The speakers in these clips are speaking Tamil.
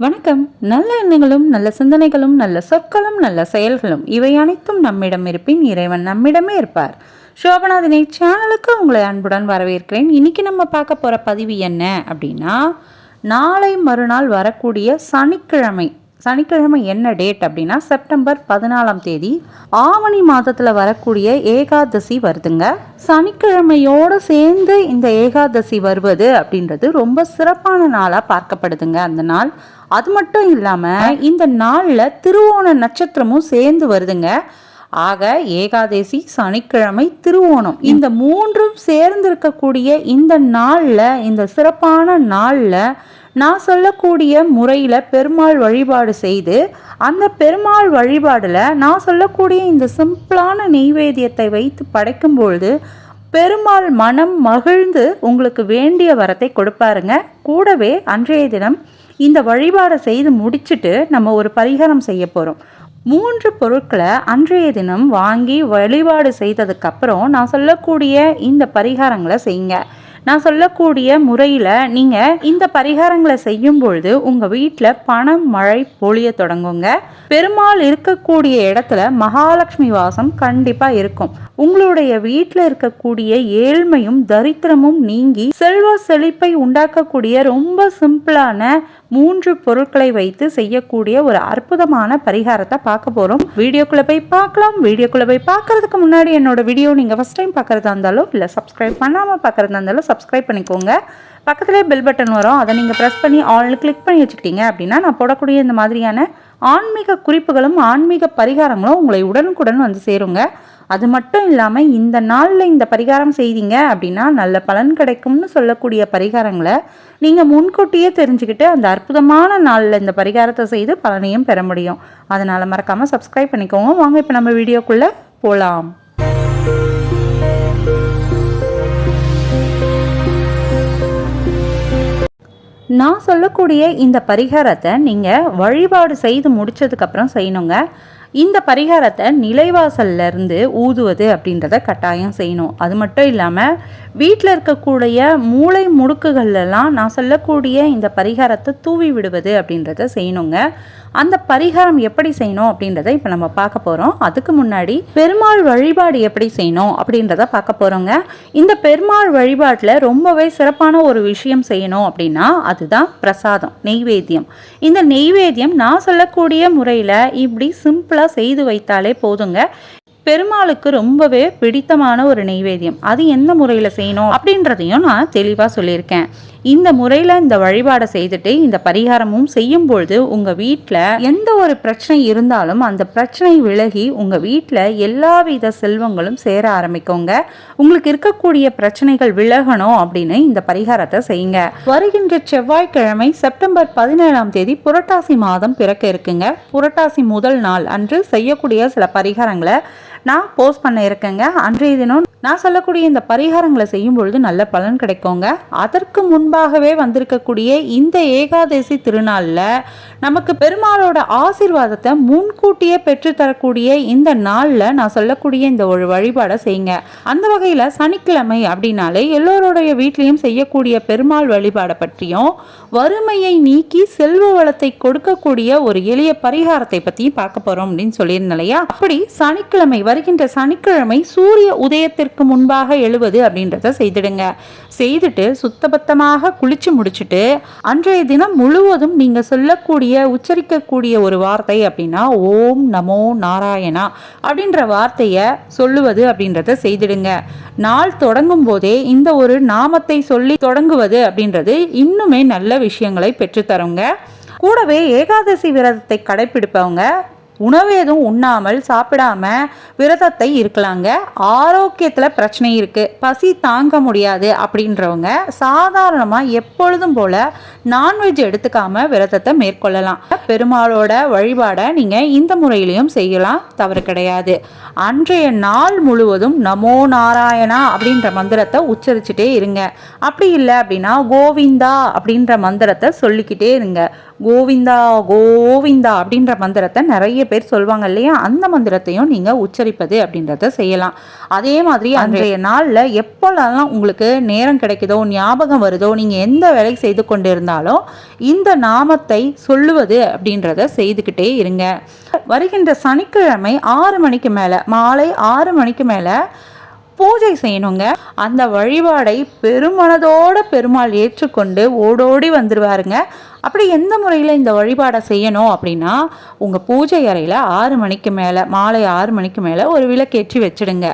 வணக்கம். நல்ல எண்ணங்களும் நல்ல சிந்தனைகளும் நல்ல சொற்களும் நல்ல செயல்களும் இவை அனைத்தும் நம்மிடம் இருப்பின் இறைவன் நம்மிடமே இருப்பார். சோபநாதினை சேனலுக்கு உங்களை அன்புடன் வரவேற்கிறேன். இன்னைக்கு நம்ம பார்க்க போகிற பதிவு என்ன அப்படின்னா நாளை மறுநாள் வரக்கூடிய சனிக்கிழமை. சனிக்கிழமை என்ன டேட் அப்படின்னா செப்டம்பர் பதினாலாம் தேதி ஆவணி மாதத்தில் வரக்கூடிய ஏகாதசி வருதுங்க. சனிக்கிழமையோடு சேர்ந்து இந்த ஏகாதசி வருவது அப்படின்றது ரொம்ப சிறப்பான நாளாக பார்க்கப்படுதுங்க அந்த நாள். அது மட்டும் இல்லாமல் இந்த நாளில் திருவோண நட்சத்திரமும் சேர்ந்து வருதுங்க. ஆக ஏகாதசி சனிக்கிழமை திருவோணம் இந்த மூன்றும் சேர்ந்து இருக்கக்கூடிய இந்த நாளில் இந்த சிறப்பான நாளில் நான் சொல்லக்கூடிய முறையில் பெருமாள் வழிபாடு செய்து அந்த பெருமாள் வழிபாடில் நான் சொல்லக்கூடிய இந்த சிம்பிளான நெய்வேத்தியத்தை வைத்து படைக்கும் பொழுது பெருமாள் மனம் மகிழ்ந்து உங்களுக்கு வேண்டிய வரத்தை கொடுப்பாருங்க. கூடவே அன்றைய தினம் இந்த வழிபாடை செய்து முடிச்சுட்டு நம்ம ஒரு பரிகாரம் செய்ய போகிறோம் மூன்று பொருட்களை அன்றைய தினம் வாங்கி வழிபாடு செய்ததுக்கப்புறம் நான் சொல்லக்கூடிய இந்த பரிகாரங்களை செய்யுங்க. நான் சொல்லக்கூடிய முறையில் நீங்கள் இந்த பரிகாரங்களை செய்யும் பொழுது உங்கள் வீட்டில் பணம் மழை பொழிய தொடங்குங்க. பெருமாள் இருக்கக்கூடிய இடத்துல மகாலட்சுமி வாசம் கண்டிப்பாக இருக்கும். உங்களுடைய வீட்டில் இருக்கக்கூடிய ஏழ்மையும் தரித்திரமும் நீங்கி செல்வ செழிப்பை உண்டாக்கக்கூடிய ரொம்ப சிம்பிளான மூன்று பொருட்களை வைத்து செய்யக்கூடிய ஒரு அற்புதமான பரிகாரத்தை பார்க்க போகிறோம் வீடியோக்குள்ளே போய் பார்க்கலாம். வீடியோக்குள்ளே போய் பார்க்கறதுக்கு முன்னாடி என்னோட வீடியோ நீங்கள் ஃபஸ்ட் டைம் பார்க்குறதா இருந்தாலும் இல்லை சப்ஸ்கிரைப் பண்ணாமல் பார்க்குறதா இருந்தாலும் சப்ஸ்கிரைப் பண்ணிக்கோங்க. பக்கத்துலேயே பெல் பட்டன் வரும். அதை நீங்கள் ப்ரெஸ் பண்ணி ஆல் கிளிக் பண்ணி வச்சுக்கிட்டீங்க அப்படின்னா நான் போடக்கூடிய இந்த மாதிரியான ஆன்மீக குறிப்புகளும் ஆன்மீக பரிகாரங்களும் உங்களை உடனுக்குடன் வந்து சேருங்க. அது மட்டும் இல்லாமல் இந்த நாளில் இந்த பரிகாரம் செய்தீங்க அப்படின்னா நல்ல பலன் கிடைக்கும்னு சொல்லக்கூடிய பரிகாரங்களை நீங்கள் முன்கூட்டியே தெரிஞ்சுக்கிட்டு அந்த அற்புதமான நாளில் இந்த பரிகாரத்தை செய்து பலனையும் பெற முடியும். அதனால் மறக்காமல் சப்ஸ்கிரைப் பண்ணிக்கோங்க. வாங்க இப்போ நம்ம வீடியோக்குள்ளே போகலாம் நான் சொல்லக்கூடிய இந்த பரிகாரத்தை நீங்கள் வழிபாடு செய்து முடித்ததுக்கப்புறம் செய்யணுங்க. இந்த பரிகாரத்தை நிலைவாசல்ல இருந்து ஊதுவது அப்படின்றத கட்டாயம் செய்யணும். அது மட்டும் இல்லாமல் வீட்டில் இருக்கக்கூடிய மூளை முடுக்குகள்லாம் நான் சொல்லக்கூடிய இந்த பரிகாரத்தை தூவி விடுவது அப்படின்றத செய்யணுங்க. அந்த பரிகாரம் எப்படி செய்யணும் அப்படின்றத இப்போ நம்ம பார்க்க போகிறோம் அதுக்கு முன்னாடி பெருமாள் வழிபாடு எப்படி செய்யணும் அப்படின்றத பார்க்க போகிறோங்க இந்த பெருமாள் வழிபாட்டில் ரொம்பவே சிறப்பான ஒரு விஷயம் செய்யணும் அப்படின்னா அதுதான் பிரசாதம் நெய்வேத்தியம். இந்த நெய்வேத்தியம் நான் சொல்லக்கூடிய முறையில் இப்படி சிம்பிள் சிம்பிளாக செய்து வைத்தாலே போதுங்க. பெருமாளுக்கு ரொம்பவே பிடித்தமான ஒரு நெய்வேத்தியம். அது எந்த முறையில் செய்யணும் அப்படின்றதையும் நான் தெளிவாக சொல்லியிருக்கேன். இந்த முறையில் இந்த வழிபாடை செய்துட்டு இந்த பரிகாரமும் செய்யும் பொழுது உங்கள் வீட்டில் எந்த ஒரு பிரச்சனை இருந்தாலும் அந்த பிரச்சனை விலகி உங்கள் வீட்டில் எல்லாவித செல்வங்களும் சேர ஆரம்பிக்குங்க. உங்களுக்கு இருக்கக்கூடிய பிரச்சனைகள் விலகணும் அப்படின்னு இந்த பரிகாரத்தை செய்யுங்க. வருகின்ற செவ்வாய்க்கிழமை செப்டம்பர் பதினேழாம் தேதி புரட்டாசி மாதம் பிறக்க இருக்குங்க. புரட்டாசி முதல் நாள் அன்று செய்யக்கூடிய சில பரிகாரங்களை நான் போஸ்ட் பண்ண இருக்கேங்க. அன்றைய தினம் நான் சொல்லக்கூடிய இந்த பரிகாரங்களை செய்யும் பொழுது நல்ல பலன் கிடைக்குங்க. அதற்கு முன்பாகவே வந்திருக்கக்கூடிய இந்த ஏகாதசி திருநாளில் நமக்கு பெருமாளோட ஆசீர்வாதத்தை முன்கூட்டியே பெற்றுத்தரக்கூடிய இந்த நாளில் நான் சொல்லக்கூடிய இந்த ஒரு வழிபாடை செய்யுங்க. அந்த வகையில் சனிக்கிழமை அப்படின்னாலே எல்லோருடைய வீட்லேயும் செய்யக்கூடிய பெருமாள் வழிபாடை பற்றியும் வறுமையை நீக்கி செல்வ வளத்தை கொடுக்கக்கூடிய ஒரு எளிய பரிகாரத்தை பற்றியும் பார்க்க போகிறோம் அப்படின்னு சொல்லியிருந்தேன் இல்லையா? அப்படி சனிக்கிழமை வருகின்ற சனிக்கிழமை சூரிய உதயத்திற்கு முன்பாக எழுவது அப்படின்றத செய்திடுங்க. செய்துட்டு சுத்தபத்தமாக குளிச்சு முடிச்சுட்டு அன்றைய தினம் முழுவதும் நீங்க சொல்லக்கூடிய உச்சரிக்கக்கூடிய ஒரு வார்த்தை அப்படின்னா ஓம் நமோ நாராயணா அப்படின்ற வார்த்தையை சொல்லுவது அப்படின்றத செய்திடுங்க. நாள் தொடங்கும் போதே இந்த ஒரு நாமத்தை சொல்லி தொடங்குவது அப்படின்றது இன்னுமே நல்ல விஷயங்களை பெற்றுத்தருங்க. கூடவே ஏகாதசி விரதத்தை கடைபிடிப்பவங்க உணவு எதுவும் உண்ணாமல் சாப்பிடாம விரதத்தை இருக்கலாங்க. ஆரோக்கியத்தில் பிரச்சனை இருக்குது பசி தாங்க முடியாது அப்படின்றவங்க சாதாரணமாக எப்பொழுதும் போல் நான்வெஜ் எடுத்துக்காம விரதத்தை மேற்கொள்ளலாம். பெருமாளோட வழிபாடை நீங்கள் இந்த முறையிலையும் செய்யலாம். தவறு கிடையாது. அன்றைய நாள் முழுவதும் நமோ நாராயணா அப்படின்ற மந்திரத்தை உச்சரிச்சுட்டே இருங்க. அப்படி இல்லை அப்படின்னா கோவிந்தா அப்படின்ற மந்திரத்தை சொல்லிக்கிட்டே இருங்க. கோவிந்தா கோவிந்தா அப்படின்ற மந்திரத்தை நிறைய பேர் சொல்லுவாங்க இல்லையா? அந்த மந்திரத்தையும் நீங்கள் உச்சரிப்பது அப்படின்றத செய்யலாம். அதே மாதிரி அன்றைய நாளில் எப்போல்லாம் உங்களுக்கு நேரம் கிடைக்குதோ ஞாபகம் வருதோ நீங்கள் எந்த வேலை செய்து கொண்டு இருந்தாலும் இந்த நாமத்தை சொல்லுவது அப்படின்றத செய்துக்கிட்டே இருங்க. வருகின்ற சனிக்கிழமை ஆறு மணிக்கு மேலே மாலை ஆறு மணிக்கு மேலே பூஜை செய்யணுங்க. அந்த வழிபாடை பெருமனதோட பெருமாள் ஏற்றுக்கொண்டு ஓடோடி வந்துடுவாருங்க அப்படி எந்த முறையில் இந்த வழிபாடை செய்யணும் அப்படின்னா உங்கள் பூஜை அறையில் ஆறு மணிக்கு மேலே மாலை ஆறு மணிக்கு மேலே ஒரு விளக்கேற்றி வச்சுடுங்க.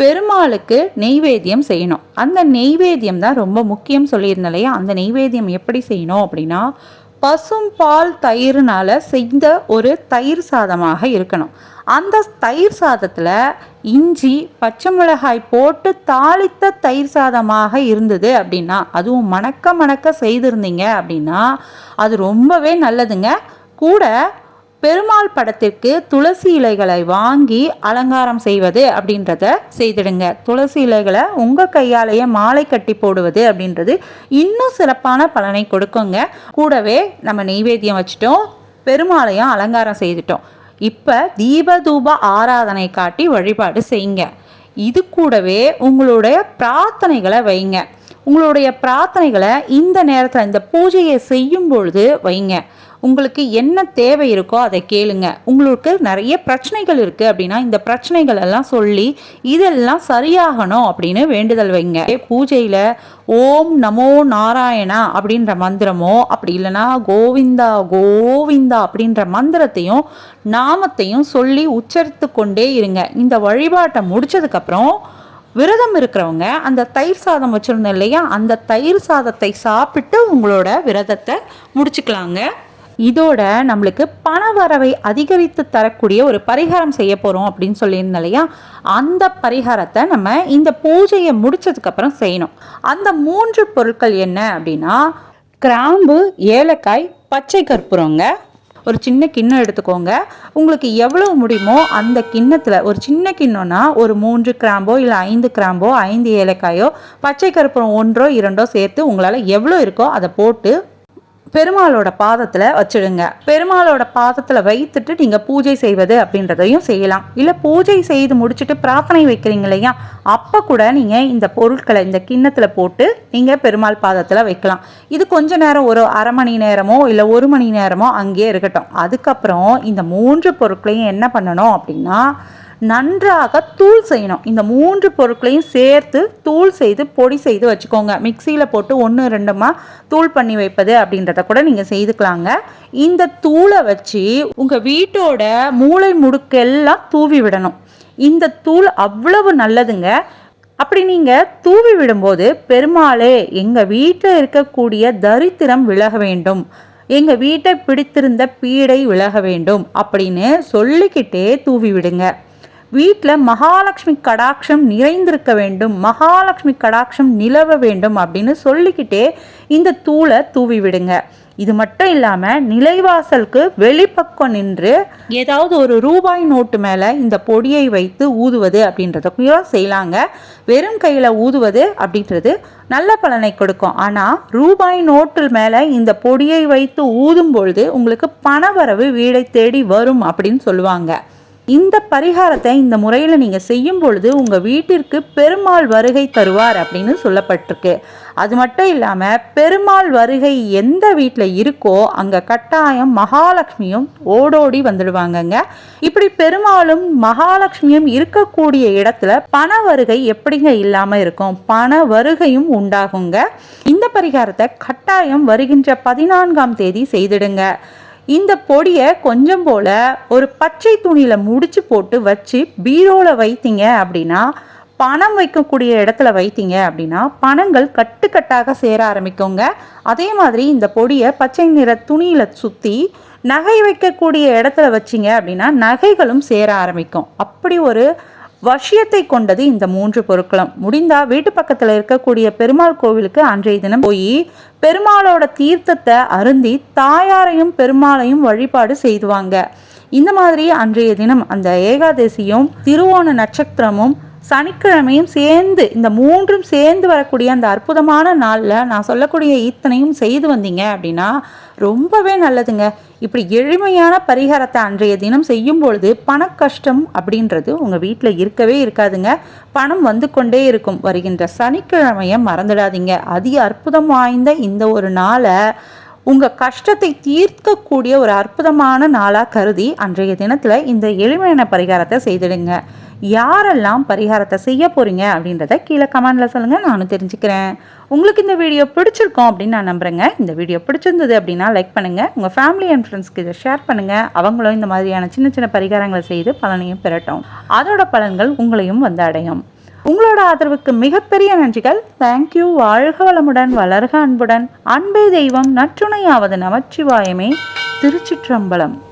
பெருமாளுக்கு நெய்வேத்தியம் செய்யணும். அந்த நெய்வேத்தியம் தான் ரொம்ப முக்கியம் சொல்லியிருந்தேன் இல்லையா? அந்த நெய்வேத்தியம் எப்படி செய்யணும் அப்படின்னா பசும் பால் தயிர்னால செய்த ஒரு தயிர் சாதமாக இருக்கணும். அந்த தயிர் சாதத்தில் இஞ்சி பச்சை மிளகாய் போட்டு தாளித்த தயிர் சாதமாக இருந்தது அப்படின்னா அதுவும் மணக்க மணக்க செய்திருந்தீங்க அப்படின்னா அது ரொம்பவே நல்லதுங்க. கூட பெருமாள் படத்திற்கு துளசி இலைகளை வாங்கி அலங்காரம் செய்வது அப்படின்றத செய்திடுங்க. துளசி இலைகளை உங்கள் கையாலேயே மாலை கட்டி போடுவது அப்படின்றது இன்னும் சிறப்பான பலனை கொடுக்குங்க. கூடவே நம்ம நெய்வேத்தியம் வச்சுட்டோம் பெருமாளையும் அலங்காரம் செய்துட்டோம். இப்போ தீபதூப ஆராதனை காட்டி வழிபாடு செய்யுங்க. இது கூடவே உங்களுடைய பிரார்த்தனைகளை வைங்க. உங்களுடைய பிரார்த்தனைகளை இந்த நேரத்தில் இந்த பூஜையை செய்யும் பொழுது வைங்க. உங்களுக்கு என்ன தேவை இருக்கோ அதை கேளுங்க. உங்களுக்கு நிறைய பிரச்சனைகள் இருக்குது அப்படின்னா இந்த பிரச்சனைகள் எல்லாம் சொல்லி இதெல்லாம் சரியாகணும் அப்படின்னு வேண்டுதல் வைங்க. பூஜையில் ஓம் நமோ நாராயணா அப்படின்ற மந்திரமோ அப்படி இல்லைன்னா கோவிந்தா கோவிந்தா அப்படின்ற மந்திரத்தையும் நாமத்தையும் சொல்லி உச்சரித்து கொண்டே இருங்க. இந்த வழிபாட்டை முடிச்சதுக்கப்புறம் விரதம் இருக்கிறவங்க அந்த தயிர் சாதம் வச்சுருந்தோம் இல்லையா அந்த தயிர் சாதத்தை சாப்பிட்டு உங்களோட விரதத்தை முடிச்சுக்கலாங்க. இதோட நம்மளுக்கு பண வரவை அதிகரித்து தரக்கூடிய ஒரு பரிகாரம் செய்ய போகிறோம் அப்படின்னு சொல்லியிருந்தோம் இல்லையா? அந்த பரிகாரத்தை நம்ம இந்த பூஜையை முடிச்சதுக்கப்புறம் செய்யணும். அந்த மூன்று பொருட்கள் என்ன அப்படின்னா கிராம்பு ஏலக்காய் பச்சை கற்பூரங்க ஒரு சின்ன கிண்ணம் எடுத்துக்கோங்க. உங்களுக்கு எவ்வளோ முடியுமோ அந்த கிண்ணத்தில் ஒரு சின்ன கிண்ணம்னா ஒரு மூன்று கிராம்போ இல்லை ஐந்து கிராம்போ ஐந்து ஏலக்காயோ பச்சை கற்பூரம் ஒன்றோ இரண்டோ சேர்த்து உங்களால் எவ்வளோ இருக்கோ அதை போட்டு பெருமாளோட பாதத்தில் வச்சுடுங்க. பெருமாளோட பாதத்தில் வைத்துட்டு நீங்கள் பூஜை செய்வது அப்படின்றதையும் செய்யலாம். இல்லை பூஜை செய்து முடிச்சுட்டு பிரார்த்தனை வைக்கிறீங்க இல்லையா? அப்போ கூட நீங்கள் இந்த பொருட்களை இந்த கிண்ணத்தில் போட்டு நீங்கள் பெருமாள் பாதத்தில் வைக்கலாம். இது கொஞ்ச நேரம் ஒரு அரை மணி நேரமோ இல்லை ஒரு மணி நேரமோ அங்கேயே இருக்கட்டும். அதுக்கப்புறம் இந்த மூன்று பொருட்களையும் என்ன பண்ணணும் அப்படின்னா நன்றாக தூள் செய்யணும். இந்த மூன்று பொருட்களையும் சேர்த்து தூள் செய்து பொடி செய்து வச்சுக்கோங்க. மிக்சியில் போட்டு ஒன்று ரெண்டுமா தூள் பண்ணி வைப்பது அப்படின்றத கூட நீங்கள் செய்துக்கலாங்க. இந்த தூளை வச்சு உங்கள் வீட்டோட மூளை முடுக்கெல்லாம் தூவி விடணும். இந்த தூள் அவ்வளவு நல்லதுங்க. அப்படி நீங்கள் தூவி விடும்போது பெருமாளே எங்கள் வீட்டில் இருக்கக்கூடிய தரித்திரம் விலக வேண்டும். எங்கள் வீட்டை பிடித்திருந்த பீடை விலக வேண்டும் அப்படின்னு சொல்லிக்கிட்டே தூவி விடுங்க. வீட்டில் மகாலட்சுமி கடாட்சம் நிறைந்திருக்க வேண்டும் மகாலட்சுமி கடாட்சம் நிலவ வேண்டும் அப்படின்னு சொல்லிக்கிட்டே இந்த தூளை தூவி விடுங்க. இது மட்டும் இல்லாமல் நிலைவாசலுக்கு வெளிப்பக்கம் நின்று ஏதாவது ஒரு ரூபாய் நோட்டு மேலே இந்த பொடியை வைத்து ஊதுவது அப்படின்றத செய்யலாங்க வெறும் கையில் ஊதுவது அப்படின்றது நல்ல பலனை கொடுக்கும். ஆனால் ரூபாய் நோட்டில் மேலே இந்த பொடியை வைத்து ஊதும் பொழுது உங்களுக்கு பணவரவு வீடை தேடி வரும் அப்படின்னு சொல்லுவாங்க. இந்த பரிகாரத்தை இந்த முறையில் நீங்கள் செய்யும் பொழுது உங்கள் வீட்டிற்கு பெருமாள் வருகை தருவார் அப்படின்னு சொல்லப்பட்டிருக்கு. அது மட்டும் இல்லாமல் பெருமாள் வருகை எந்த வீட்டில் இருக்கோ அங்கே கட்டாயம் மகாலட்சுமியும் ஓடோடி வந்துடுவாங்கங்க. இப்படி பெருமாளும் மகாலட்சுமியும் இருக்கக்கூடிய இடத்துல பண வருகை எப்படிங்க இல்லாமல் இருக்கும்? பண வருகையும் உண்டாகுங்க. இந்த பரிகாரத்தை கட்டாயம் வருகின்ற பதினான்காம் தேதி செய்திடுங்க. இந்த பொடியை கொஞ்சம் போல் ஒரு பச்சை துணியில் முடிச்சு போட்டு வச்சு பீரோவில் வைத்தீங்க அப்படின்னா பணம் வைக்கக்கூடிய இடத்துல வைத்தீங்க அப்படின்னா பணங்கள் கட்டுக்கட்டாக சேர ஆரம்பிக்குங்க. அதே மாதிரி இந்த பொடியை பச்சை நிற துணியில் சுற்றி நகை வைக்கக்கூடிய இடத்துல வச்சிங்க அப்படின்னா நகைகளும் சேர ஆரம்பிக்கும். அப்படி ஒரு வஷியத்தை கொண்டது இந்த மூன்று பொருட்களும். முடிந்தா வீட்டு பக்கத்தில் இருக்கக்கூடிய பெருமாள் கோவிலுக்கு அன்றைய தினம் போய் பெருமாளோட தீர்த்தத்தை அருந்தி தாயாரையும் பெருமாளையும் வழிபாடு செய்துவாங்க. இந்த மாதிரி அன்றைய தினம் அந்த ஏகாதசியும் திருவோண நட்சத்திரமும் சனிக்கிழமையும் சேர்ந்து இந்த மூன்றும் சேர்ந்து வரக்கூடிய அந்த அற்புதமான நாளில் நான் சொல்லக்கூடிய இத்தனையும் செய்து வந்தீங்க அப்படின்னா ரொம்பவே நல்லதுங்க. இப்படி எளிமையான பரிகாரத்தை அன்றைய தினம் செய்யும் பொழுது பண கஷ்டம் அப்படின்றது உங்கள் வீட்டில் இருக்கவே இருக்காதுங்க. பணம் வந்து கொண்டே இருக்கும். வருகின்ற சனிக்கிழமையை மறந்துடாதீங்க. அதி அற்புதம் வாய்ந்த இந்த ஒரு நாளை உங்கள் கஷ்டத்தை தீர்க்கக்கூடிய ஒரு அற்புதமான நாளாக கருதி அன்றைய தினத்தில் இந்த எளிமையான பரிகாரத்தை செய்திடுங்க. யாரெல்லாம் பரிகாரத்தை செய்ய போகிறீங்க அப்படின்றத கீழே கமெண்டில் சொல்லுங்கள் நானும் தெரிஞ்சுக்கிறேன். உங்களுக்கு இந்த வீடியோ பிடிச்சிருக்கோம் அப்படின்னு நான் நம்புகிறேங்க இந்த வீடியோ பிடிச்சிருந்தது அப்படின்னா லைக் பண்ணுங்கள் உங்கள் ஃபேமிலி அண்ட் ஃப்ரெண்ட்ஸ்க்கு இதை ஷேர் பண்ணுங்கள் அவங்களும் இந்த மாதிரியான சின்ன சின்ன பரிகாரங்களை செய்து பலனையும் பெறட்டும். அதோட பலன்கள் உங்களையும் வந்து அடையும். உங்களோட ஆதரவுக்கு மிகப்பெரிய நன்றிகள். தேங்க்யூ வாழ்க வளமுடன் வளர்க அன்புடன். அன்பே தெய்வம் நற்றுணையாவது நமச்சிவாயமே. திருச்சிற்றம்பலம்.